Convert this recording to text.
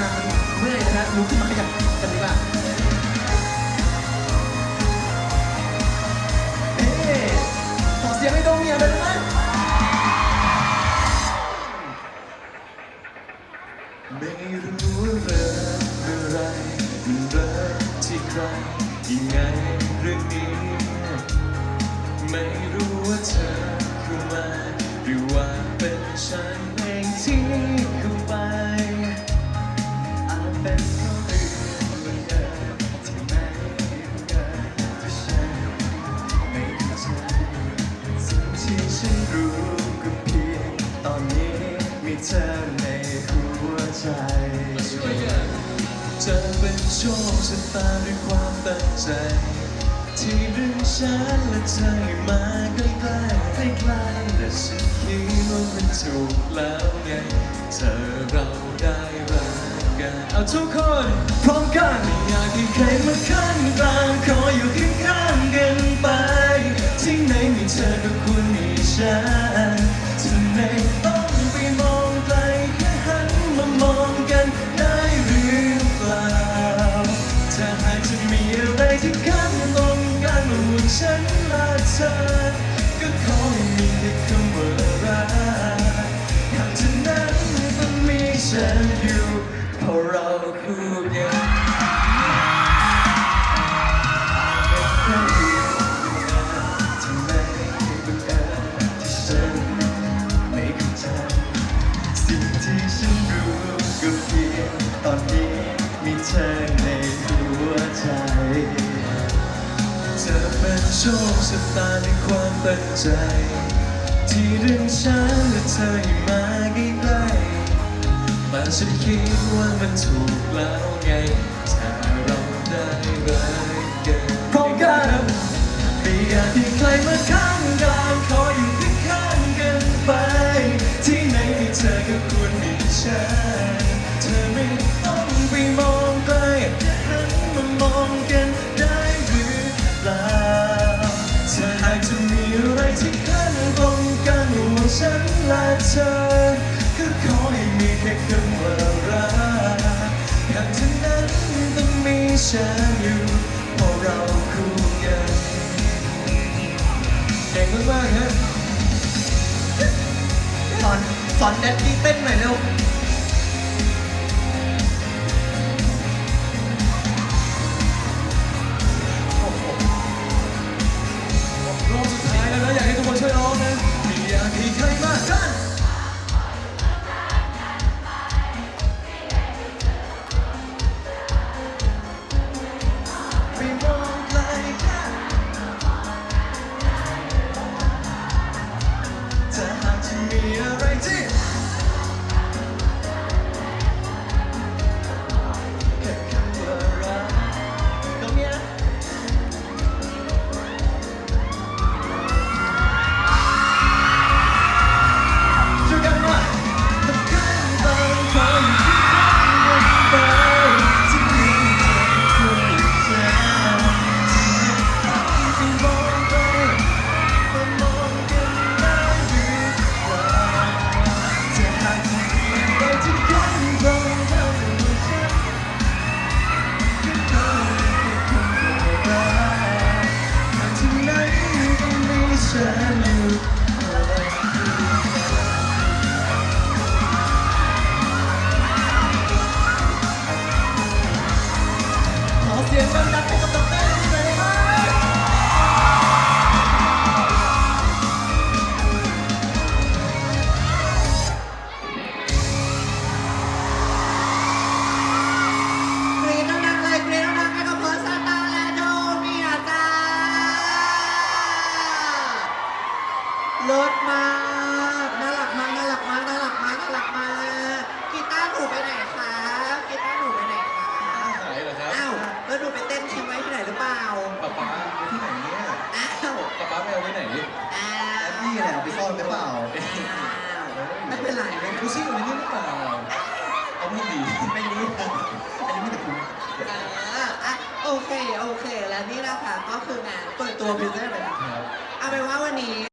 าเมื่อยนะฮะลุกขึ้นมาขยับกันดีกว่าเอ๊ะขอเสียงให้โดเมียเลยได้ไหมไม่รู้ว่าเรื่องอะไรเริ่มที่ใครยังไง จจะเป็นโชคชะตาด้วยความตั้งใจ ที่ดึงฉันและเธอให้มาใกล้ใกล้และฉันคิดว่ามันถูกแล้วไง เธอเราได้รักกัน เอาทุกคนพร้อมกันไม่อยากให้ใคร ธอ ก็ขอให้มีแค่คำว่ารักหากเธอนั้นต้องมีฉันอยู่เพราะเราคู่กัน โชคชะตาในความตั้งใจ ที่ดึงฉันและเธอให้มาใกล้ๆแต่ฉันคิดว่ามันถูกแล้วไงถ้าเราได้รักกันพร้อมกันไม่อยากให้ใครมาข้างกางขออยู่ข้างๆกันไป ที่ไหนมีเธอก็ควรมีฉัน เธอก็ขอให้มีแค่คำว่ารักหากเธอนั้นต้องมีฉันอยู่เพราะเราคู่กันเก่งมากๆฮะสอนสอนแดดดี้เต้นหน่อยเร็ว นหรือเปล่าไม่เป็นไรไม่ดูซิอยู่ในนี้หรือเปล่าเอาไม่ดีไม่รู้อันนี้ไม่คุณอ่าอะโอเค โอเค แล้วนี่นะคะก็คืองานเปิดตัวพรีเซนเตอร์เลยนะครับ เอาเป็นว่าวันนี้